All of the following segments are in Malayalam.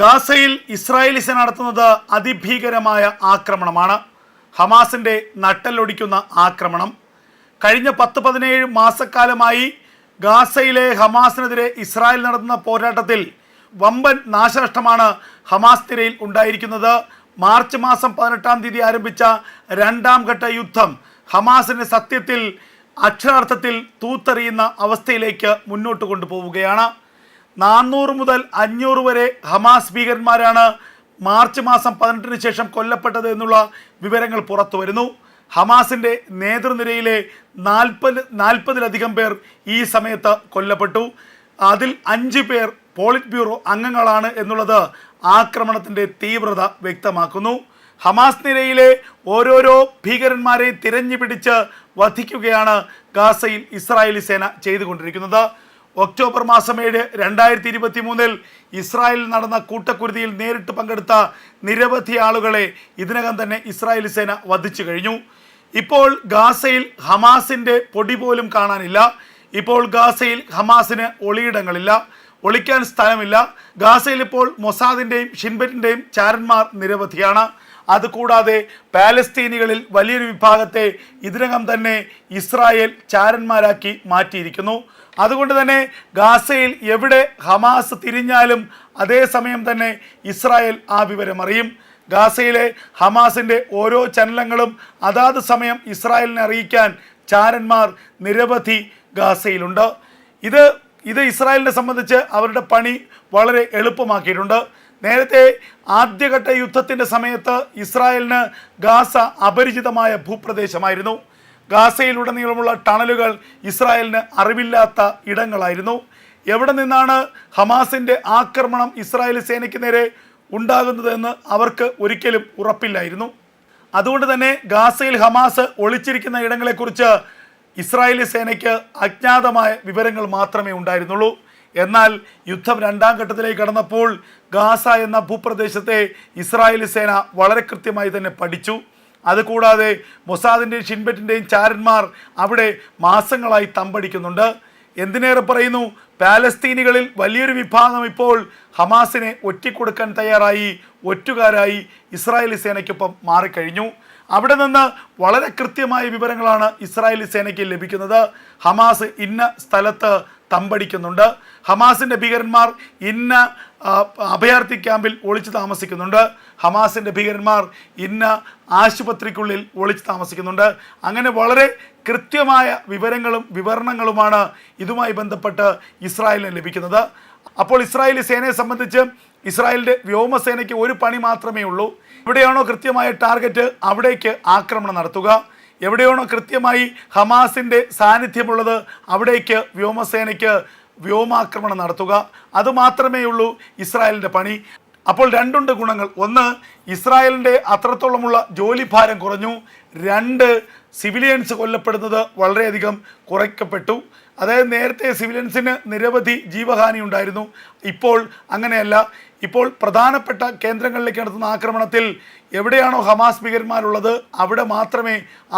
ഗാസയിൽ ഇസ്രായേലി സേന നടത്തുന്നത് അതിഭീകരമായ ആക്രമണമാണ്. ഹമാസിന്റെ നട്ടലൊടിക്കുന്ന ആക്രമണം. കഴിഞ്ഞ പത്ത് പതിനേഴ് മാസക്കാലമായി ഗാസയിലെ ഹമാസിനെതിരെ ഇസ്രായേൽ നടത്തുന്ന പോരാട്ടത്തിൽ വമ്പൻ നാശനഷ്ടമാണ് ഹമാസ് തിരയിൽ ഉണ്ടായിരിക്കുന്നത്. മാർച്ച് മാസം പതിനെട്ടാം തീയതി ആരംഭിച്ച രണ്ടാം ഘട്ട യുദ്ധം ഹമാസിന്റെ സത്യത്തിൽ അക്ഷരാർത്ഥത്തിൽ തൂത്തെറിയുന്ന അവസ്ഥയിലേക്ക് മുന്നോട്ട് കൊണ്ടുപോവുകയാണ്. നാനൂറ് മുതൽ അഞ്ഞൂറ് വരെ ഹമാസ് ഭീകരന്മാരാണ് മാർച്ച് മാസം പതിനെട്ടിന് ശേഷം കൊല്ലപ്പെട്ടത് എന്നുള്ള വിവരങ്ങൾ പുറത്തു വരുന്നു. ഹമാസിന്റെ നേതൃനിരയിലെ നാൽപ്പത് നാൽപ്പതിലധികം പേർ ഈ സമയത്ത് കൊല്ലപ്പെട്ടു. അതിൽ അഞ്ച് പേർ പോളിറ്റ് ബ്യൂറോ അംഗങ്ങളാണ് എന്നുള്ളത് ആക്രമണത്തിന്റെ തീവ്രത വ്യക്തമാക്കുന്നു. ഹമാസ് നിരയിലെ ഓരോരോ ഭീകരന്മാരെ തിരഞ്ഞു പിടിച്ച് വധിക്കുകയാണ് ഗാസയിൽ ഇസ്രായേലി സേന ചെയ്തുകൊണ്ടിരിക്കുന്നത്. ഒക്ടോബർ മാസം ഏഴ് രണ്ടായിരത്തി ഇരുപത്തി മൂന്നിൽ ഇസ്രായേലിൽ നടന്ന കൂട്ടക്കുരുതിയിൽ നേരിട്ട് പങ്കെടുത്ത നിരവധി ആളുകളെ ഇതിനകം തന്നെ ഇസ്രായേൽ സേന വധിച്ചു കഴിഞ്ഞു. ഇപ്പോൾ ഗാസയിൽ ഹമാസിന്റെ പൊടി പോലും കാണാനില്ല. ഇപ്പോൾ ഗാസയിൽ ഹമാസിന് ഒളിയിടങ്ങളില്ല ഒളിക്കാൻ സ്ഥലമില്ല. ഗാസയിൽ ഇപ്പോൾ മൊസാദിന്റെയും ഷിൻബറ്റിന്റെയും ചാരന്മാർ നിരവധിയാണ്. അതുകൂടാതെ പാലസ്തീനികളിൽ വലിയൊരു വിഭാഗത്തെ ഇതിനകം തന്നെ ഇസ്രായേൽ ചാരന്മാരാക്കി മാറ്റിയിരിക്കുന്നു. അതുകൊണ്ട് തന്നെ ഗാസയിൽ എവിടെ ഹമാസ് തിരിഞ്ഞാലും അതേസമയം തന്നെ ഇസ്രായേൽ ആ വിവരം അറിയും. ഗാസയിലെ ഹമാസിന്റെ ഓരോ ചലനങ്ങളും അതാത് സമയം ഇസ്രായേലിനെ അറിയിക്കാൻ ചാരന്മാർ നിരവധി ഗാസയിലുണ്ട്. ഇത് ഇത് ഇസ്രായേലിനെ സംബന്ധിച്ച് അവരുടെ പണി വളരെ എളുപ്പമാക്കിയിട്ടുണ്ട്. നേരത്തെ ആദ്യഘട്ട യുദ്ധത്തിന്റെ സമയത്ത് ഇസ്രായേലിന് ഗാസ അപരിചിതമായ ഭൂപ്രദേശമായിരുന്നു. ഗാസയിലുടനീളമുള്ള ടണലുകൾ ഇസ്രായേലിന് അറിവില്ലാത്ത ഇടങ്ങളായിരുന്നു. എവിടെ നിന്നാണ് ഹമാസിന്റെ ആക്രമണം ഇസ്രായേൽ സേനയ്ക്ക് നേരെ ഉണ്ടാകുന്നതെന്ന് അവർക്ക് ഒരിക്കലും ഉറപ്പില്ലായിരുന്നു. അതുകൊണ്ട് തന്നെ ഗാസയിൽ ഹമാസ് ഒളിച്ചിരിക്കുന്ന ഇടങ്ങളെക്കുറിച്ച് ഇസ്രായേലി സേനയ്ക്ക് അജ്ഞാതമായ വിവരങ്ങൾ മാത്രമേ ഉണ്ടായിരുന്നുള്ളൂ. എന്നാൽ യുദ്ധം രണ്ടാം ഘട്ടത്തിലേക്ക് കടന്നപ്പോൾ ഗാസ എന്ന ഭൂപ്രദേശത്തെ ഇസ്രായേലി സേന വളരെ കൃത്യമായി തന്നെ പഠിച്ചു. അതുകൂടാതെ മൊസാദിന്റെയും ഷിൻബറ്റിന്റെയും ചാരന്മാർ അവിടെ മാസങ്ങളായി തമ്പടിക്കുന്നുണ്ട്. എന്തിനേറെ പറയുന്നു? പാലസ്തീനികളിൽ വലിയൊരു വിഭാഗം ഇപ്പോൾ ഹമാസിനെ ഒറ്റിക്കൊടുക്കാൻ തയ്യാറായി ഒറ്റുകാരായി ഇസ്രായേലി സേനയ്ക്കൊപ്പം മാറിക്കഴിഞ്ഞു. അവിടെ നിന്ന് വളരെ കൃത്യമായ വിവരങ്ങളാണ് ഇസ്രായേലി സേനയ്ക്ക് ലഭിക്കുന്നത്. ഹമാസ് ഇന്ന സ്ഥലത്ത് തമ്പടിക്കുന്നുണ്ട്. ഹമാസിന്റെ ഭീകരന്മാർ ഇന്ന അഭയാർത്ഥി ക്യാമ്പിൽ ഒളിച്ചു താമസിക്കുന്നുണ്ട്. ഹമാസിന്റെ ഭീകരന്മാർ ഇന്ന ആശുപത്രിക്കുള്ളിൽ ഒളിച്ചു താമസിക്കുന്നുണ്ട്. അങ്ങനെ വളരെ കൃത്യമായ വിവരങ്ങളും വിവരണങ്ങളുമാണ് ഇതുമായി ബന്ധപ്പെട്ട് ഇസ്രായേലിന് ലഭിക്കുന്നത്. അപ്പോൾ ഇസ്രായേലി സേനയെ സംബന്ധിച്ച് ഇസ്രായേലിന്റെ വ്യോമസേനയ്ക്ക് ഒരു പണി മാത്രമേ ഉള്ളൂ. ഇവിടെയാണോ കൃത്യമായ ടാർഗറ്റ്? അവിടേക്ക് ആക്രമണം നടത്തുക. എവിടെയാണോ കൃത്യമായി ഹമാസിന്റെ സാന്നിധ്യമുള്ളത് അവിടേക്ക് വ്യോമസേനയ്ക്ക് വ്യോമാക്രമണം നടത്തുക. അതുമാത്രമേ ഉള്ളൂ ഇസ്രായേലിന്റെ പണി. അപ്പോൾ രണ്ടുണ്ട് ഗുണങ്ങൾ. ഒന്ന് ഇസ്രായേലിന്റെ അത്രത്തോളമുള്ള ജോലിഭാരം കുറഞ്ഞു. രണ്ട് സിവിലിയൻസ് കൊല്ലപ്പെടുന്നത് വളരെയധികം കുറയ്ക്കപ്പെട്ടു. അതായത് നേരത്തെ സിവിലിയൻസിന് നിരവധി ജീവഹാനി ഉണ്ടായിരുന്നു. ഇപ്പോൾ അങ്ങനെയല്ല. ഇപ്പോൾ പ്രധാനപ്പെട്ട കേന്ദ്രങ്ങളിലേക്ക് നടത്തുന്ന ആക്രമണത്തിൽ എവിടെയാണോ ഹമാസ് ഭീകരന്മാരുള്ളത് അവിടെ മാത്രമേ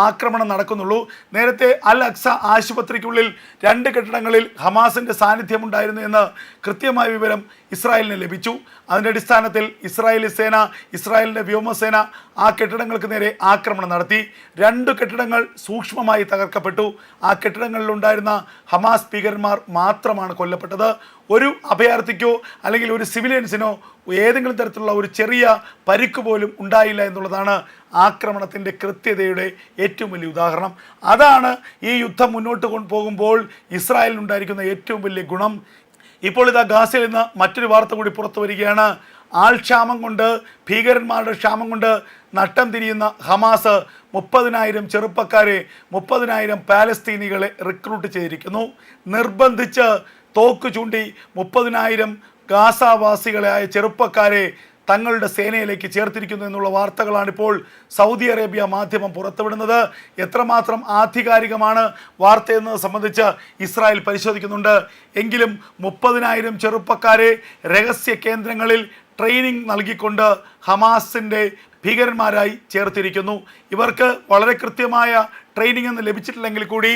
ആക്രമണം നടക്കുന്നുള്ളൂ. നേരത്തെ അൽ അക്സ ആശുപത്രിക്കുള്ളിൽ രണ്ട് കെട്ടിടങ്ങളിൽ ഹമാസിന്റെ സാന്നിധ്യമുണ്ടായിരുന്നു എന്ന് കൃത്യമായ വിവരം ഇസ്രായേലിന് ലഭിച്ചു. അതിന്റെ അടിസ്ഥാനത്തിൽ ഇസ്രായേലി സേന ഇസ്രായേലിന്റെ വ്യോമസേന ആ കെട്ടിടങ്ങൾക്ക് നേരെ ആക്രമണം നടത്തി. രണ്ട് കെട്ടിടങ്ങൾ സൂക്ഷ്മമായി തകർക്കപ്പെട്ടു. ആ കെട്ടിടങ്ങളിലുണ്ടായിരുന്ന ഹമാസ് ഭീകരന്മാർ മാത്രമാണ് കൊല്ലപ്പെട്ടത്. ഒരു അഭയാർത്ഥിക്കോ അല്ലെങ്കിൽ ഒരു സിവിലിയൻസിനോ ഏതെങ്കിലും തരത്തിലുള്ള ഒരു ചെറിയ പരിക്ക് പോലും ഉണ്ടായില്ല എന്നുള്ളതാണ് ആക്രമണത്തിന്റെ കൃത്യതയുടെ ഏറ്റവും വലിയ ഉദാഹരണം. അതാണ് ഈ യുദ്ധം മുന്നോട്ട് കൊണ്ടുപോകുമ്പോൾ ഇസ്രായേലിനുണ്ടായിരിക്കുന്ന ഏറ്റവും വലിയ ഗുണം. ഇപ്പോൾ ഇതാ ഗാസയിൽ നിന്ന് മറ്റൊരു വാർത്ത കൂടി പുറത്തു വരികയാണ്. ആൾക്ഷാമം കൊണ്ട് ഭീകരന്മാരുടെ ക്ഷാമം കൊണ്ട് നട്ടം തിരിയുന്ന ഹമാസ് മുപ്പതിനായിരം ചെറുപ്പക്കാരെ മുപ്പതിനായിരം പാലസ്തീനികളെ റിക്രൂട്ട് ചെയ്തിരിക്കുന്നു. നിർബന്ധിച്ച് തോക്ക് ചൂണ്ടി മുപ്പതിനായിരം ഗാസാവാസികളായ ചെറുപ്പക്കാരെ തങ്ങളുടെ സേനയിലേക്ക് ചേർത്തിരിക്കുന്നു എന്നുള്ള വാർത്തകളാണിപ്പോൾ സൗദി അറേബ്യ മാധ്യമം പുറത്തുവിടുന്നത്. എത്രമാത്രം ആധികാരികമാണ് വാർത്ത വാർത്തയെന്നത് സംബന്ധിച്ച് ഇസ്രായേൽ പരിശോധിക്കുന്നുണ്ട്. എങ്കിലും മുപ്പതിനായിരം ചെറുപ്പക്കാരെ രഹസ്യ കേന്ദ്രങ്ങളിൽ ട്രെയിനിങ് നൽകിക്കൊണ്ട് ഹമാസിന്റെ ഭീകരന്മാരായി ചേർത്തിരിക്കുന്നു. ഇവർക്ക് വളരെ കൃത്യമായ ട്രെയിനിങ് ഒന്നും ലഭിച്ചിട്ടില്ലെങ്കിൽ കൂടി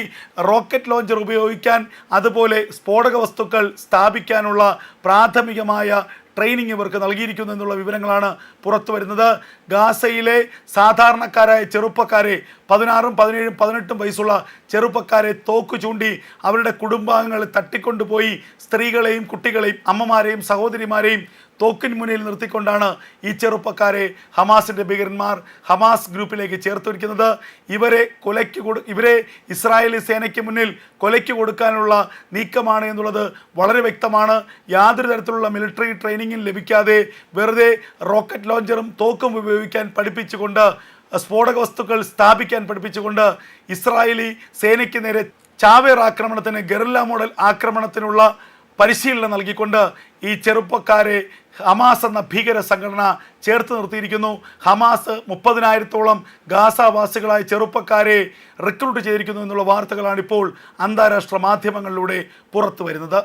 റോക്കറ്റ് ലോഞ്ചർ ഉപയോഗിക്കാൻ അതുപോലെ സ്ഫോടക വസ്തുക്കൾ സ്ഥാപിക്കാനുള്ള പ്രാഥമികമായ ട്രെയിനിങ് ഇവർക്ക് നൽകിയിരിക്കുന്നു എന്നുള്ള വിവരങ്ങളാണ് പുറത്തു വരുന്നത്. ഗാസയിലെ സാധാരണക്കാരായ ചെറുപ്പക്കാരെ പതിനാറും പതിനേഴും പതിനെട്ടും വയസ്സുള്ള ചെറുപ്പക്കാരെ തോക്ക് ചൂണ്ടി അവരുടെ കുടുംബാംഗങ്ങളെ തട്ടിക്കൊണ്ടുപോയി സ്ത്രീകളെയും കുട്ടികളെയും അമ്മമാരെയും സഹോദരിമാരെയും തോക്കിന് മുന്നിൽ നിർത്തിക്കൊണ്ടാണ് ഈ ചെറുപ്പക്കാരെ ഹമാസിന്റെ ഭീകരന്മാർ ഹമാസ് ഗ്രൂപ്പിലേക്ക് ചേർത്തിരിക്കുന്നത്. ഇവരെ കൊലയ്ക്ക് കൊടു ഇവരെ ഇസ്രായേലി സേനയ്ക്ക് മുന്നിൽ കൊലയ്ക്ക് കൊടുക്കാനുള്ള നീക്കമാണ് എന്നുള്ളത് വളരെ വ്യക്തമാണ്. യാതൊരു തരത്തിലുള്ള മിലിറ്ററി ട്രെയിനിങ്ങും ലഭിക്കാതെ വെറുതെ റോക്കറ്റ് ലോഞ്ചറും തോക്കും ഉപയോഗിക്കാൻ പഠിപ്പിച്ചുകൊണ്ട് സ്ഫോടക വസ്തുക്കൾ സ്ഥാപിക്കാൻ പഠിപ്പിച്ചുകൊണ്ട് ഇസ്രായേലി സേനയ്ക്ക് നേരെ ചാവേർ ആക്രമണത്തിന് ഗറില്ല മോഡൽ ആക്രമണത്തിനുള്ള പരിശീലനം നൽകിക്കൊണ്ട് ഈ ചെറുപ്പക്കാരെ ഹമാസ് എന്ന ഭീകര സംഘടന ചേർത്ത് നിർത്തിയിരിക്കുന്നു. ഹമാസ് മുപ്പതിനായിരത്തോളം ഗാസാവാസികളായ ചെറുപ്പക്കാരെ റിക്രൂട്ട് ചെയ്തിരിക്കുന്നു എന്നുള്ള വാർത്തകളാണ് ഇപ്പോൾ അന്താരാഷ്ട്ര മാധ്യമങ്ങളിലൂടെ പുറത്തു വരുന്നത്